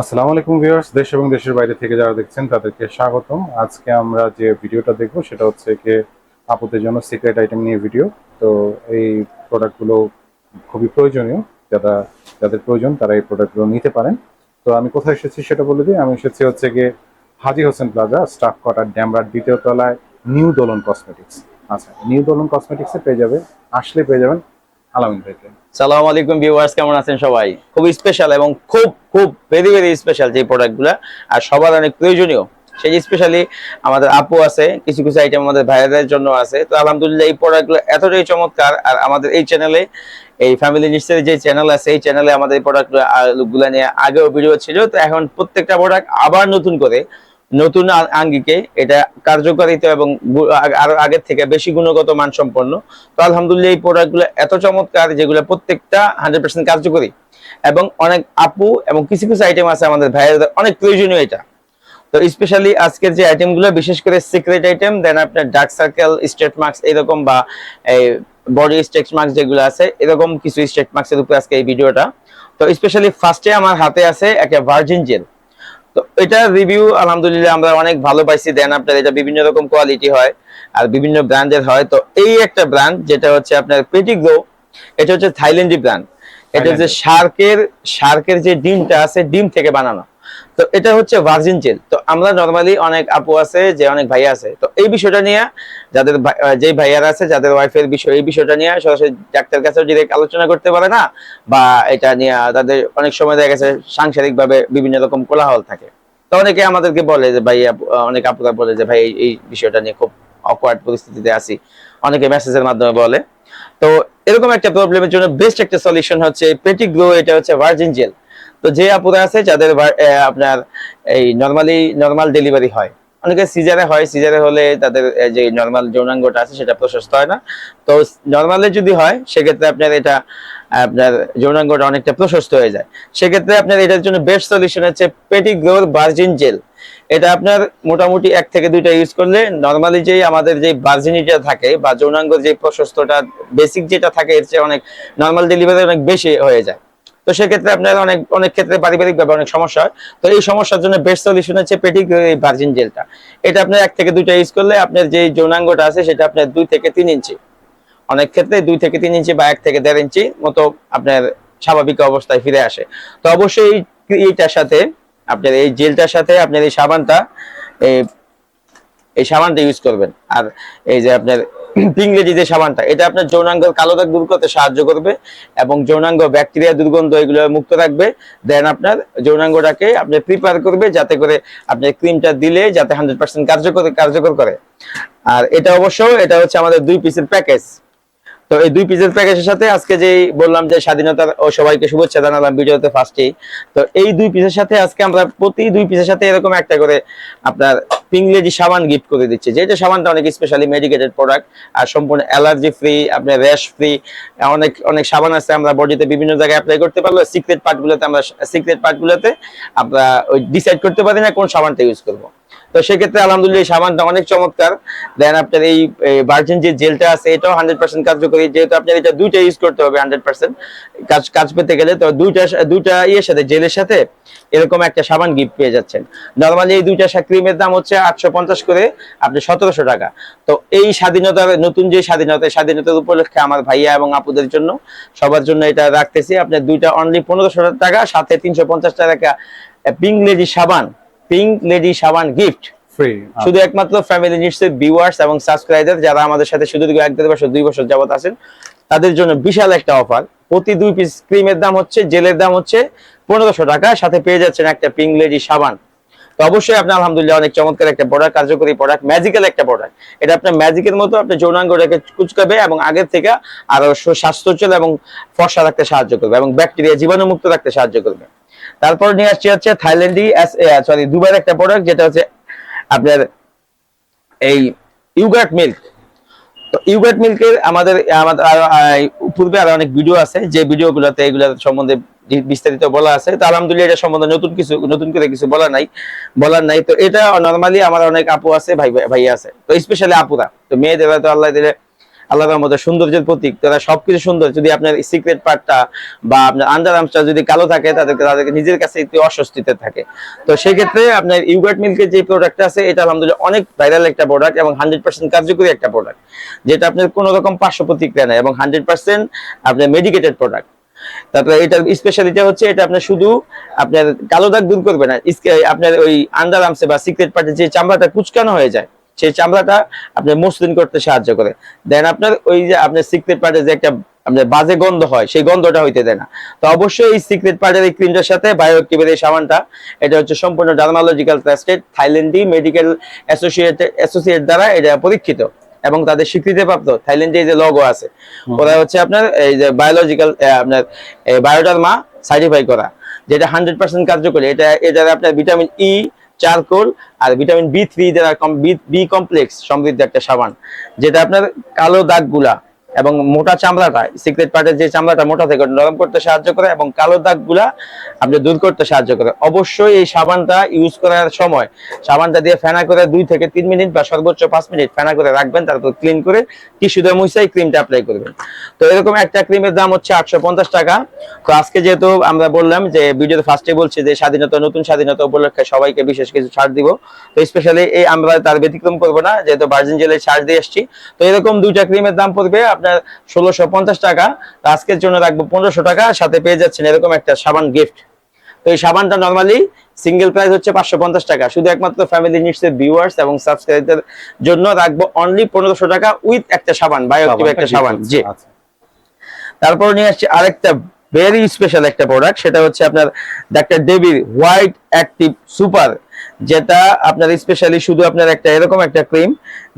আসসালামু আলাইকুম ভিউয়ার্স, দেশ এবং দেশের বাইরে থেকে যারা দেখছেন, তাদেরকে স্বাগতম। আজকে আমরা যে ভিডিওটা দেখব, সেটা হচ্ছে কি আপুদের জন্য সিক্রেট আইটেম নিয়ে ভিডিও তো এই প্রোডাক্টগুলো খুবই প্রয়োজনীয়, যারা, যাদের প্রয়োজন, তারা এই প্রোডাক্টগুলো নিতে পারেন। তো আমি কোথায় এসেছি সেটা বলে দিই। আমি এসেছি হচ্ছে গিয়ে Haji Hossain plaza, staff quarter, ড্যামরার দ্বিতীয় তলায় নিউ দোলন কসমেটিক্স আচ্ছা নিউ দোলন কসমেটিক্সে পেয়ে যাবে, আসলে পেয়ে যাবেন সালাম আলাইকুম ভিউয়ার্স, কেমন আছেন সবাই? খুব স্পেশাল এবং খুব খুব ভেরি ভেরি স্পেশাল যে প্রোডাক্টগুলো আর সবার অনেক প্রয়োজনীয়। সেই স্পেশালি আমাদের আপু আছে, কিছু কিছু আইটেম আমাদের ভাইয়াদের জন্য আছে। তো আলহামদুলিল্লাহ এই প্রোডাক্টগুলো এতটাই চমৎকার। আর আমাদের এই চ্যানেলে এই ফ্যামিলি নিশ্চয় যে চ্যানেল আছে, এই চ্যানেলে আমাদের এই প্রোডাক্টগুলো নিয়ে আগেও ভিডিও ছিল। তো এখন প্রত্যেকটা প্রোডাক্ট আবার নতুন করে নতুন আঙ্গিকে এটা কার্যকারিতা এবং আরও আগের থেকে বেশি গুণগত মানসম্পন্ন। তো আলহামদুলিল্লাহ এই প্রোডাক্টগুলো এত চমৎকার যেগুলো প্রত্যেকটা হান্ড্রেড পার্সেন্ট কার্যকরী। এবং অনেক আপু এবং কিছু কিছু আইটেম আছে আমাদের ভাইয়াদের, অনেক প্রয়োজনীয় এটা। তো স্পেশালি আজকের যে আইটেমগুলো বিশেষ করে সিক্রেট আইটেম দেন আপনার ডার্ক সার্কেল স্ট্রেট মার্কস এরকম বা এই বডি স্ট্রেট মার্কস যেগুলো আছে, এরকম কিছু স্ট্রেট মার্কসের উপরে আজকে এই ভিডিওটা। তো স্পেশালি ফার্স্টে আমার হাতে আছে একটা ভার্জিন জেল তো এটা রিভিউ আলহামদুলিল্লাহ আমরা অনেক ভালো পাইছি। দেন আপনার এটা বিভিন্ন রকম কোয়ালিটি হয় আর বিভিন্ন ব্র্যান্ডের হয়। তো এই একটা ব্র্যান্ড যেটা হচ্ছে আপনার পেটিগ্রো এটা হচ্ছে থাইল্যান্ডি ব্র্যান্ড এটা হচ্ছে। শার্কের শার্কের যে ডিমটা আছে ডিম থেকে বানানো। তো এটা হচ্ছে ভার্জিন জেল তো আমরা নরমালি অনেক আপু আছে, যে অনেক ভাই আছে। তো এই বিষয়টা নিয়ে যাদের যে ভাইয়ারা আছে, যাদের ওয়াইফের বিষয় এই বিষয়টা নিয়ে সরাসরি ডাক্তার কাছে ডিরেক্ট আলোচনা করতে পারে না, বা এটা নিয়ে তাদের অনেক সময় দেখা গেছে সাংসারিক ভাবে বিভিন্ন রকম কোলাহল থাকে। তো অনেকে আমাদেরকে বলে যে, ভাই অনেক আপুরা বলে যে, ভাই, এই- বিষয়টা নিয়ে খুব অকওয়ার্ড পরিস্থিতিতে আছি। অনেকে মেসেজের মাধ্যমে বলে। তো এরকম একটা প্রবলেমের জন্য বেস্ট একটা সলিউশন হচ্ছে পেটি গ্রো এটা হচ্ছে ভার্জিন জেল তো যে আপুরা আছে, যাদের আপনার এই নর্মালি নর্মাল ডেলিভারি হয়। অনেকে সিজারে হয় সিজারে হলে তাদের যে নর্মাল যৌনাঙ্গটা আছে, সেটা প্রশস্ত হয় না। তো নর্মালে যদি হয়, সেক্ষেত্রে আপনার এটা, আপনার যৌনাঙ্গটা অনেকটা প্রশস্ত হয়ে যায়। সেক্ষেত্রে আপনার এটার জন্য বেস্ট সলিউশন হচ্ছে পেটি গ্রোর ভার্জিন জেল এটা আপনার মোটামুটি এক থেকে দুইটা ইউজ করলে নর্মালি যে আমাদের যে ভার্জিনিটা থাকে বা যৌনাঙ্গ যে প্রশস্তটা বেসিক যেটা থাকে, এর চেয়ে অনেক নর্মাল ডেলিভারি অনেক বেশি হয়ে যায়। তো সেক্ষেত্রে আপনার অনেক অনেক ক্ষেত্রে পারিবারিক ভাবে অনেক সমস্যা হয়। তো এই সমস্যার জন্য বেস্ট সলিউশন হচ্ছে পেটিক এই ভার্জিন জেলটা এটা আপনার এক থেকে দুইটা ইউজ করলে আপনার যে যৌনাঙ্গটা আছে সেটা আপনার দুই থেকে তিন ইঞ্চি। অনেক ক্ষেত্রে দুই থেকে তিন ইঞ্চি বা এক থেকে দেড় ইঞ্চি মতো আপনার স্বাভাবিক অবস্থায় ফিরে আসে। তো অবশ্যই এই- এইটার সাথে আপনার এই জেলটার সাথে আপনার এই সাবানটা, এই এই সাবানটা ইউজ করবেন। আর এই যে আপনার পিংলেজি যে সাবানটা। এটা আপনার যৌনাঙ্গ কালো দাগ দূর করতে সাহায্য করবে এবং যৌনাঙ্গ ব্যাকটেরিয়া দুর্গন্ধ এগুলো মুক্ত রাখবে। দেন আপনার যৌনাঙ্গটাকে আপনি প্রিপেয়ার করবে যাতে করে আপনি ক্রিমটা দিলে যাতে হান্ড্রেড পার্সেন্ট কার্যকর কার্যকর করে। আর এটা অবশ্য, এটা হচ্ছে আমাদের দুই পিসের প্যাকেজ তো এই দুই পিসের প্যাকেজের সাথে আজকে যে বললাম যে স্বাধীনতার ও সবাইকে শুভেচ্ছা জানালাম ভিডিওতে ফার্স্টেই তো এই দুই পিসের সাথে আজকে আমরা প্রতি দুই পিসের সাথে এরকম একটা করে আপনার পিংলেজি সাবান গিফট করে দিচ্ছি। যেটা সাবানটা অনেক স্পেশালি মেডিকেটেড প্রোডাক্ট আর সম্পূর্ণ অ্যালার্জি ফ্রি আপনার র্যাশ ফ্রি অনেক অনেক সাবান আছে আমরা বডিতে বিভিন্ন জায়গায় অ্যাপ্লাই করতে পারব সিক্রেট পার্টগুলোতে আমরা সিক্রেট পার্টগুলোতে আমরা ওই ডিসাইড করতে পারি না কোন সাবানটা ইউজ করব। তো সেক্ষেত্রে আলহামদুলিল্লাহ সাবানটা অনেক চমৎকার। দেন আপনার এই ভার্জিন যে জেলটা আছে, এটাও হান্ড্রেড পার্সেন্ট কার্যকরী। যেহেতু আপনার এটা দুইটা ইউজ করতে হবে হান্ড্রেড পার্সেন্ট কাজ কাজ পেতে গেলে তো দুইটা দুইটা ইয়ের সাথে জেলের সাথে এরকম একটা সাবান গিফট পেয়ে যাচ্ছেন। নর্মালি এই দুইটা ক্রিমের দাম হচ্ছে আটশো পঞ্চাশ করে, আপনি সতেরোশো টাকা। তো এই স্বাধীনতার, নতুন যে স্বাধীনতা স্বাধীনতার উপলক্ষে আমার ভাইয়া এবং আপুদের জন্য সবার জন্য এটা রাখতেছি। আপনার দুইটা অনলি পনেরোশো টাকা, সাথে তিনশো পঞ্চাশ টাকা লেডি সাবান। পিঙ্ক লেডি সাবান গিফট ফ্রি শুধু একমাত্র ফ্যামিলি নিশ্চয় ভিউয়ার্স এবং সাবস্ক্রাইবার যারা আমাদের সাথে শুধু এক দেড় বছর দুই বছর যাবত আছেন তাদের জন্য বিশাল একটা অফার প্রতি দুই পিস ক্রিমের দাম হচ্ছে জেলের দাম হচ্ছে পনেরোশো টাকা সাথে পেয়ে যাচ্ছেন একটা পিঙ্ক লেডি সাবান তো অবশ্যই আপনি আলহামদুলিল্লাহ অনেক চমৎকার একটা প্রোডাক্ট কার্যকরী প্রোডাক্ট ম্যাজিক্যাল একটা প্রোডাক্ট এটা আপনার ম্যাজিকের মতো আপনার যৌনাঙ্গটাকে কুচকাবে এবং আগের থেকে আরও স্বাস্থ্যচল এবং ফর্সা রাখতে সাহায্য করবে এবং ব্যাকটেরিয়া জীবাণুমুক্ত রাখতে সাহায্য করবে। তারপর নিয়ে আসছে হচ্ছে থাইল্যান্ডি সরি দুবার একটা প্রোডাক্ট যেটা হচ্ছে আপনার এই ইউগার্ট মিল্ক। তো ইউগার্ট মিল্কের আমাদের আমাদের পূর্বে আরও অনেক ভিডিও আছে, যে ভিডিওগুলোতে এগুলো সম্বন্ধে বিস্তারিত বলা আছে। তো আলহামদুলিল্লাহ এটা সম্বন্ধে নতুন কিছু, নতুন করে কিছু বলা নাই, বলার নাই। তো এটা নর্মালি আমার অনেক আপু আছে, ভাই ভাই আছে। তো স্পেশালি আপুরা, তো মেয়েদের তো আল্লাহ দিলে আল্লাহ রহমতের সৌন্দর্যের প্রতীক, তারা সবকিছু সুন্দর। যদি আপনার সিক্রেট পার্টটা বা আপনার আন্ডার আর্মসটা যদি কালো থাকে, তাদেরকে তাদেরকে নিজের কাছে একটু অস্বস্তিতে থাকে। তো সেই ক্ষেত্রে আপনার ইউগার্ট মিল্কের যে প্রোডাক্ট আছে, এটা আলহামদুলিল্লাহ অনেক ভাইরাল একটা প্রোডাক্ট এবং হান্ড্রেড পার্সেন্ট কার্যকরী একটা প্রোডাক্ট যেটা আপনার কোনো রকম পার্শ্ব প্রতিক্রিয়া নেই এবং হান্ড্রেড পার্সেন্ট আপনার মেডিকেটেড প্রোডাক্ট তারপরে এটার স্পেশালিটি হচ্ছে, এটা আপনার শুধু আপনার কালো দাগ দূর করবে না আপনার ওই আন্ডার আর্মসে বা সিক্রেট পার্টে যে চামড়াটা কুচকানো হয়ে যায় সেই চামড়াটা আপনার মসৃণ করতে সাহায্য করে। দেন আপনার ওই যে আপনার সিক্রেট পার্টে যে একটা আপনার বাজে গন্ধ হয় সেই গন্ধটা হইতে দেয় না। তো অবশ্যই এই সিক্রেট পার্টের এই ক্রিমটার সাথে বায়োঅ্যাক্টিভের এই সাবানটা এটা হচ্ছে সম্পূর্ণ ডার্মালজিক্যাল টেস্টেড থাইল্যান্ডি মেডিকেল অ্যাসোসিয়েট অ্যাসোসিয়েট দ্বারা এটা পরীক্ষিত এবং তাদের স্বীকৃতিপ্রাপ্ত। থাইল্যান্ডে এই যে লগো আছে ওরা হচ্ছে আপনার এই যে বায়োলজিক্যাল আপনার বায়োডার্মা সার্টিফাই করা যেটা হান্ড্রেড পার্সেন্ট কার্যকরী। এটা এটা আপনার ভিটামিন ই চারকোল আর ভিটামিন বি থ্রি দ্বারা বি কমপ্লেক্স সমৃদ্ধ একটা সাবান, যেটা আপনার কালো দাগগুলা এবং মোটা চামড়াটা সিক্রেট পার্টের যে চামড়াটা মোটা থেকে নরম করতে সাহায্য করে এবং কালো দাগগুলা আপনি দূর করতে সাহায্য করে। অবশ্যই এই সাবানটা ইউজ করার সময় সাবানটা দিয়ে ফেনা করে দুই থেকে তিন মিনিট বা সর্বোচ্চ পাঁচ মিনিট ফেনা করে রাখবেন, তারপর ক্লিন করে টিস্যু মুছাই ক্রিমটা অ্যাপ্লাই করবেন। তো এরকম একটা ক্রিমের দাম হচ্ছে আটশো পঞ্চাশ টাকা। তো আজকে যেহেতু আমরা বললাম যে ভিডিওতে ফার্স্টে বলছি যে স্বাধীনতা, নতুন স্বাধীনতা উপলক্ষে সবাইকে বিশেষ কিছু ছাড় দিব। তো স্পেশালি এই আমরা তার ব্যতিক্রম করব না, যেহেতু ভার্জিন জেলের ছাড় দিয়ে এসছি তো এরকম দুইটা ক্রিমের দাম পড়বে আপনার ষোলোশো পঞ্চাশ টাকা। আজকের জন্য রাখব পনেরোশো টাকা সাথে পেয়ে যাচ্ছেন এরকম একটা সাবান গিফট তো এই সাবানটা নর্মালি সিঙ্গেল প্রাইস হচ্ছে পাঁচশো পঞ্চাশ টাকা। শুধু একমাত্র ফ্যামিলি নিডস এর ভিউয়ার্স এবং সাবস্ক্রাইবারদের জন্য রাখব অনলি পনেরোশো টাকা উইথ একটা সাবান বায়োটিভ একটা সাবান। জি। আচ্ছা। তারপর নিয়ে আসছি আরেকটা ভেরি স্পেশাল একটা প্রোডাক্ট সেটা হচ্ছে আপনার ডাক্তার ডেবির হোয়াইট অ্যাক্টিভ সুপার যেটা আপনার স্পেশালি শুধু আপনার একটা এরকম একটা ক্রিম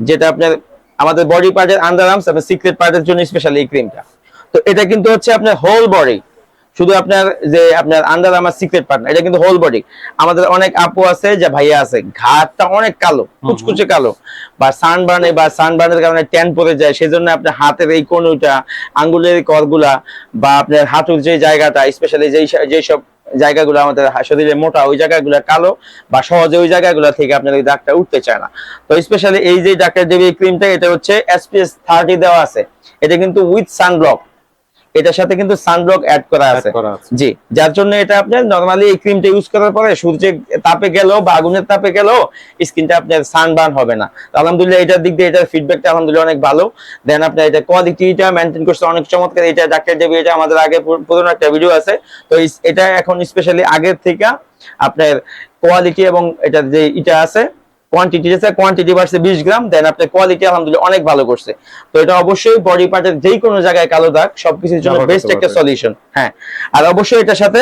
যেটা আপনার আমাদের বডি পার্টের আন্ডার আর্মস এবং সিক্রেট পার্টের জন্য স্পেশালি এই ক্রিমটা তো এটা কিন্তু হচ্ছে আপনার হোল বডি শুধু আপনার যে আপনার আন্ডার আমার সিক্রেট পার্টনার এটা কিন্তু হোল বডি আমাদের অনেক আপু আছে যে ভাইয়া আছে ঘাটটা অনেক কালো কুচকুচে কালো। বা সানবার্নে বা সানবার্নের কারণে ট্যান পড়ে যায় সেজন্য আপনার হাতের এই কোনুটা আঙ্গুলের করগুলা বা আপনার হাঁটুর যে জায়গাটা স্পেশালি যেই যেই সব জায়গাগুলো আমাদের শরীরে মোটা ওই জায়গাগুলো কালো বা সহজে ওই জায়গাগুলো থেকে আপনার ওই দাগটা উঠতে চায় না। তো স্পেশালি এই যে ডাক্তার দেবী ক্রিমটা এটা হচ্ছে এসপিএস থার্টি দেওয়া আছে। এটা কিন্তু উইথ সানব্লক এটার সাথে কিন্তু সানব্লক অ্যাড করা আছে। জি যার জন্য এটা আপনার নরমালি এই ক্রিমটা ইউজ করার পরে সূর্যের তাপে গেলেও বা আগুনের তাপে গেলেও স্কিনটা আপনার সানবার্ন হবে না। আলহামদুলিল্লাহ এটার দিক দিয়ে এটার ফিডব্যাকটা আলহামদুলিল্লাহ অনেক ভালো। দেন আপনার এটা কোয়ালিটিটা মেনটেন করছে অনেক চমৎকার। এটা ডাক্তার দেবী এটা আমাদের আগে পুর- পুরনো একটা ভিডিও আছে। তো এটা এখন স্পেশালি আগের থেকে আপনার কোয়ালিটি এবং এটার যে এটা আছে কোয়ান্টিটি আছে কোয়ান্টিটি বাড়ছে বিশ গ্রাম দেন আপনার কোয়ালিটি আলহামদুলিল্লাহ অনেক ভালো করছে। তো এটা অবশ্যই বডি পার্টের যেই কোনো জায়গায় কালো দাগ সবকিছুর জন্য বেস্ট একটা সলিউশন হ্যাঁ। আর অবশ্যই এটার সাথে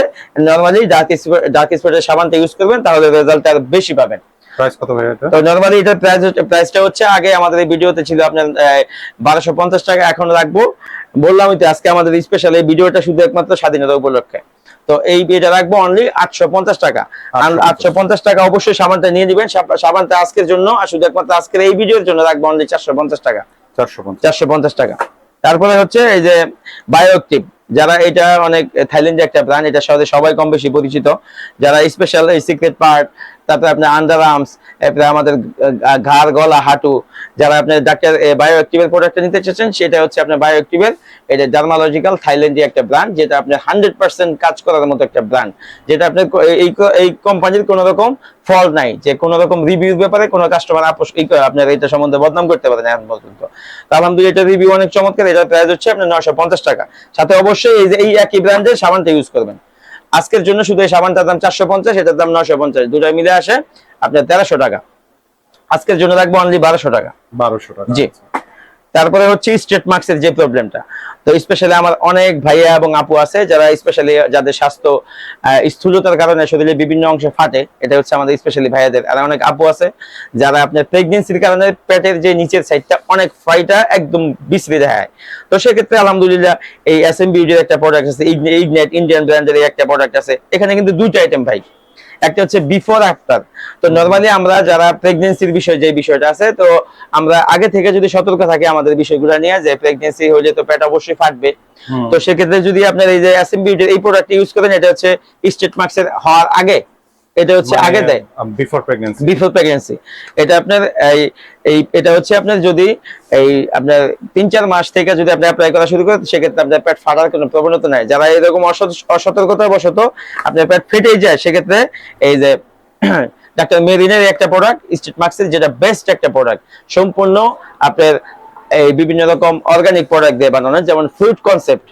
নর্মালি ডার্ক ডার্ক স্পটের সাবানটা ইউজ করবেন তাহলে রেজাল্ট আর বেশি পাবেন। প্রাইস কত ভাই এটা? তো নরমালি এটার প্রাইস প্রাইসটা হচ্ছে আগে আমাদের এই ভিডিওতে ছিল আপনার বারোশো পঞ্চাশ টাকা এখন রাখব। বললামই তো আজকে আমাদের স্পেশাল এই ভিডিওটা শুধু একমাত্র স্বাধীনতা উপলক্ষে। তো এই এটা রাখব অনলি আটশো পঞ্চাশ টাকা। আটশো পঞ্চাশ। টাকা অবশ্যই সাবানটা নিয়ে দিবেন সাবানতে সাবানটা আজকের জন্য আর শুধু একমাত্র আজকের এই ভিডিওর জন্য রাখব অনলি চারশো পঞ্চাশ টাকা। চারশো পঞ্চাশ। টাকা। তারপরে হচ্ছে এই যে বায়োঅ্যাক্টিভ যারা এটা অনেক থাইল্যান্ডে একটা ব্র্যান্ড এটা সাথে সবাই কম বেশি পরিচিত। যারা স্পেশাল এই সিক্রেট পার্ট তারপরে আপনার আন্ডার আর্মস এরপরে আমাদের ঘাড়, গলা, হাঁটু, যারা আপনার ডাক্তার বায়োঅ্যাক্টিভের প্রোডাক্টটা নিতে চাচ্ছেন সেটা হচ্ছে আপনার বায়োঅ্যাক্টিভের এটা ডার্মালজিক্যাল থাইল্যান্ডে একটা ব্র্যান্ড যেটা আপনার হান্ড্রেড পার্সেন্ট কাজ করার মতো একটা ব্র্যান্ড যেটা আপনার এই এই কোম্পানির কোনো রকম ফল নাই, যে কোনো রকম রিভিউর ব্যাপারে কোনো কাস্টমার আপোষ আপনার এটা সম্বন্ধে বদনাম করতে পারেন এখন পর্যন্ত। আলহামদুলিল্লাহ, এটা রিভিউ অনেক চমৎকার, এটার প্রাইস হচ্ছে আপনার নয়শো পঞ্চাশ টাকা। সাথে অবশ্যই এই যে, এই একই ব্র্যান্ডের সাবানটা ইউজ করবেন। আজকের জন্য শুধু এই সাবানটার দাম চারশো পঞ্চাশ এটার দাম নয়শো পঞ্চাশ। দুটাই মিলে আসে আপনার তেরোশো টাকা। আজকের জন্য রাখব অনলি বারোশো টাকা। বারোশো টাকা জি। তারপরে হচ্ছে স্ট্রেট মার্কসের যে প্রবলেমটা। তো স্পেশালি আমার অনেক ভাইয়া এবং আপু আছে যারা স্পেশালি যাদের স্বাস্থ্য স্থূলতার কারণে শরীরের বিভিন্ন অংশে ফাটে এটা হচ্ছে আমাদের স্পেশালি ভাইয়াদের। আর অনেক আপু আছে যারা আপনার প্রেগনেন্সির কারণে পেটের যে নিচের সাইডটা অনেক ফাইটা একদম বিশ্রী দেখায়। তো সেক্ষেত্রে আলহামদুলিল্লাহ এই এস এম বিউটির একটা প্রোডাক্ট আছে ইগনেট ইন্ডিয়ান ব্র্যান্ডের একটা প্রোডাক্ট আছে। এখানে কিন্তু দুইটা আইটেম ভাই। একটা হচ্ছে বিফোর আফটার তো নর্মালি আমরা যারা প্রেগনেন্সির বিষয় যে বিষয়টা আছে তো আমরা আগে থেকে যদি সতর্ক থাকি আমাদের বিষয়গুলো নিয়ে যে প্রেগনেন্সি হলে তো পেট অবশ্যই ফাটবে। তো সেক্ষেত্রে যদি আপনার এই যে অ্যাসেম্বিউটির এই প্রোডাক্ট ইউজ করেন এটা হচ্ছে স্টেট মার্কসের হওয়ার আগে। এটা হচ্ছে মানে আগে দেয়। বিফোর প্রেগন্যান্সি বিফোর প্রেগনেন্সি এটা আপনার এই এই এটা হচ্ছে আপনার যদি এই আপনার তিন চার মাস থেকে যদি আপনি অ্যাপ্লাই করা শুরু করেন সেক্ষেত্রে আপনার পেট ফাটার কোনো প্রবণতা নাই। যারা এরকম অসত- অসতর্কতা বশত আপনার পেট ফেটেই যায় সেক্ষেত্রে এই যে ডাক্তার মেরিনের একটা প্রোডাক্ট স্ট্রিট মার্কসের যেটা বেস্ট একটা প্রোডাক্ট সম্পূর্ণ আপনার এই বিভিন্ন রকম অর্গানিক প্রোডাক্ট দিয়ে বানানো যেমন ফ্রুট কনসেপ্ট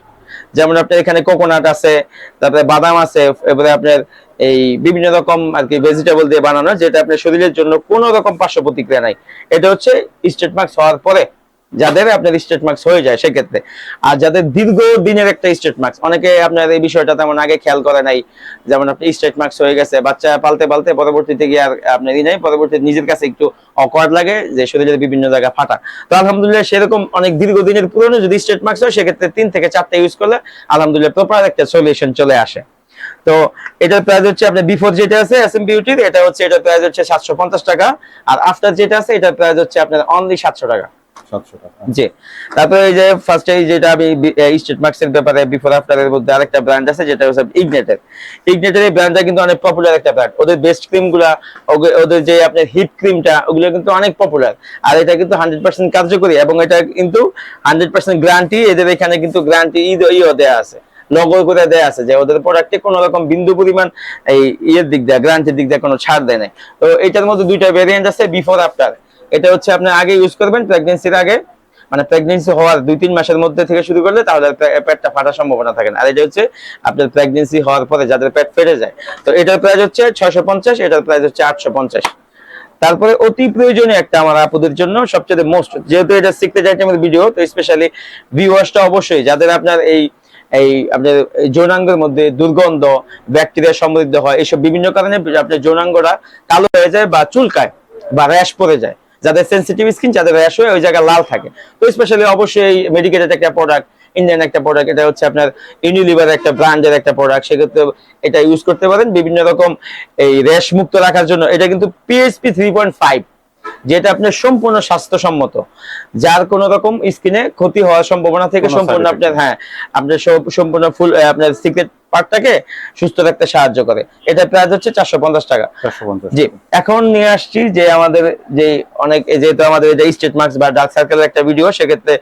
যেমন আপনার এখানে কোকোনাট আছে, তারপরে বাদাম আছে এবারে আপনার এই বিভিন্ন রকম আর কি ভেজিটেবল দিয়ে বানানো, যেটা আপনার শরীরের জন্য কোনো রকম পার্শ্ব প্রতিক্রিয়া নাই। এটা হচ্ছে স্টেট মার্কস হওয়ার পরে যাদের আপনার স্টেট মার্কস হয়ে যায় সেক্ষেত্রে। আর যাদের দীর্ঘ দিনের একটা স্টেট মার্কস অনেকে আপনার এই বিষয়টা তেমন আগে খেয়াল করে নাই, যেমন আপনি স্টেট মার্কস হয়ে গেছে, বাচ্চা পালতে পালতে পরবর্তীতে গিয়ে আর আপনার ই নাই, পরবর্তীতে নিজের কাছে একটু অকওয়ার্ড লাগে যে শরীরের বিভিন্ন জায়গা ফাটা। তো আলহামদুলিল্লাহ সেরকম অনেক দীর্ঘদিনের পুরনো যদি স্টেট মার্কস হয়, সেক্ষেত্রে তিন থেকে চারটা ইউজ করলে আলহামদুলিল্লাহ প্রপার একটা সলিউশন চলে আসে। তো এটার প্রাইস হচ্ছে আপনার বিফোর যেটা আছে এস এম বিউটির এটা হচ্ছে, এটার প্রাইস হচ্ছে সাতশো পঞ্চাশ টাকা, আর আফটার যেটা আছে, এটার প্রাইস হচ্ছে আপনার অনলি সাতশো টাকা। জি। তারপরে এই যে যেটা আমি স্টেট মার্কস এর ব্যাপারে বিফোর মধ্যে আরেকটা ব্র্যান্ড আছে, যেটা হচ্ছে ইগনেটের ইগনেটের এই ব্র্যান্ডটা কিন্তু অনেক পপুলার একটা ব্র্যান্ড ওদের বেস্ট ওদের যে আপনার ক্রিমটা ওগুলো কিন্তু অনেক পপুলার আর এটা কিন্তু হান্ড্রেড পার্সেন্ট কার্যকরী এবং এটা কিন্তু হান্ড্রেড পার্সেন্ট গ্যারান্টি এদের এখানে কিন্তু গ্যারান্টি ইও দেওয়া আছে। নগর করে দেয়া আছে যে ওদের প্রোডাক্টে কোনো রকম বিন্দু পরিমাণ এই ইয়ের দিক দিয়ে গ্যারান্টির দিক দিয়ে কোনো ছাড় দেয় নাই। তো এটার মধ্যে দুইটা ভেরিয়েন্ট আছে বিফোর আফটার এটা হচ্ছে আপনি আগে ইউজ করবেন প্রেগনেন্সির আগে মানে প্রেগনেন্সি হওয়ার দুই, তিন মাসের মধ্যে থেকে শুরু করলে তাহলে পেটটা ফাটার সম্ভাবনা থাকে না। আর এটা হচ্ছে আপনার প্রেগনেন্সি হওয়ার পরে যাদের পেট ফেটে যায়। তো এটার প্রাইস হচ্ছে ছয়শো পঞ্চাশ, এটার প্রাইস হচ্ছে আটশো পঞ্চাশ। তারপরে অতি প্রয়োজনীয় একটা আমার আপুদের জন্য সবচেয়ে মোস্ট যেহেতু এটা সিক্রেট আইটেমের ভিডিও তো স্পেশালি ভিউয়ার্সটা অবশ্যই, যাদের আপনার এই এই আপনার যৌনাঙ্গের মধ্যে দুর্গন্ধ ব্যাকটেরিয়া সমৃদ্ধ হয় এইসব বিভিন্ন কারণে আপনার যৌনাঙ্গটা কালো হয়ে যায় বা চুলকায় বা র্যাশ পড়ে যায়। যাদের সেন্সিটিভ স্কিন যাদের র্যাশ হয়ে ওই জায়গায় লাল থাকে। তো স্পেশালি অবশ্যই মেডিকেটেড একটা প্রোডাক্ট ইন্ডিয়ান একটা প্রোডাক্ট এটা হচ্ছে আপনার ইউনিলিভার একটা ব্র্যান্ডের একটা প্রোডাক্ট সেক্ষেত্রে এটা ইউজ করতে পারেন। বিভিন্ন রকম এই র্যাশ মুক্ত রাখার জন্য। এটা কিন্তু পিএসপি থ্রি পয়েন্ট ফাইভ যেটা আপনার সম্পূর্ণ স্বাস্থ্যসম্মত। যার কোন রকম স্কিনে ক্ষতি হওয়ার সম্ভাবনা থেকে সম্পূর্ণ আপনার হ্যাঁ আপনার সম্পূর্ণ ফুল আপনার সিক্রেট পার্টটাকে সুস্থ রাখতে সাহায্য করে। এটা প্রাইস হচ্ছে চারশো পঞ্চাশ টাকা। জি এখন নিয়ে আসছি যে আমাদের যে অনেক যেহেতু আমাদের যে স্টেট মার্কস বা ডার্ক সার্কেলের একটা ভিডিও সেক্ষেত্রে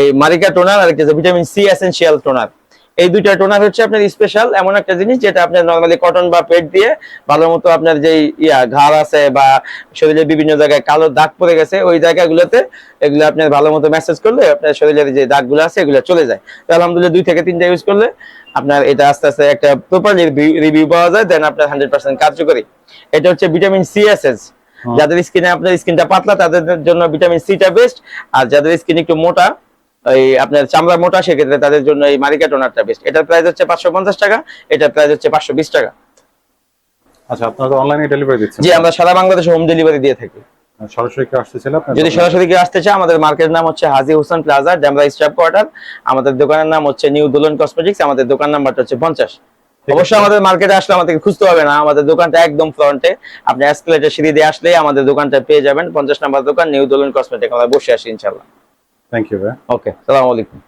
এই মারিকা টোনার আর ভিটামিন সি এসেন্সিয়াল টোনার এই দুইটা টোনার হচ্ছে আপনার স্পেশাল এমন একটা জিনিস যেটা আপনার নর্মালি কটন বা পেট দিয়ে ভালো মতো আপনার যে ইয়া ঘাড় আছে বা শরীরের বিভিন্ন জায়গায় কালো দাগ পড়ে গেছে ওই জায়গাগুলোতে এগুলো আপনার ভালো মতো মেসেজ করলে আপনার শরীরের যে দাগগুলো আছে এগুলো চলে যায়। তো আলহামদুলিল্লাহ দুই থেকে তিনটা ইউজ করলে আপনার এটা আস্তে আস্তে একটা প্রপার রিভিউ পাওয়া যায় দেন আপনার হান্ড্রেড পার্সেন্ট কার্যকরী। এটা হচ্ছে ভিটামিন সি এসেন্স হুম। যাদের স্কিনে আপনার স্কিনটা পাতলা তাদের জন্য ভিটামিন সিটা বেস্ট আর যাদের স্কিন একটু মোটা এই আপনার চামড়া মোটা সেক্ষেত্রে তাদের জন্য এই মারিকা টোনারটা বেস্ট এটার প্রাইস হচ্ছে পাঁচশো পঞ্চাশ টাকা এটার প্রাইস হচ্ছে পাঁচশো বিশ টাকা। আচ্ছা আপনারা অনলাইনে ডেলিভারি দিচ্ছেন জি আমরা সারা বাংলাদেশে হোম ডেলিভারি দিয়ে থাকি। সরাসরি কি আসতে যদি সরাসরি আসতে চায় আমাদের মার্কেটের নাম হচ্ছে Haji Hossain plaza Demra staff quarter. আমাদের দোকানের নাম হচ্ছে নিউ দোলন কসমেটিক্স আমাদের দোকান নাম্বারটা হচ্ছে পঞ্চাশ। অবশ্যই আমাদের মার্কেটে আসলে আমাদেরকে খুঁজতে হবে না আমাদের দোকানটা একদম ফ্রন্টে আপনি এসকেলেটার সিঁড়ি দিয়ে আসলে আমাদের দোকানটা পেয়ে যাবেন। পঞ্চাশ নাম্বার দোকান নিউ দোলন কসমেটিক আমরা বসে আসি ইনশাল্লাহ থ্যাংক ইউ ভাই ওকে সালাম আলাইকুম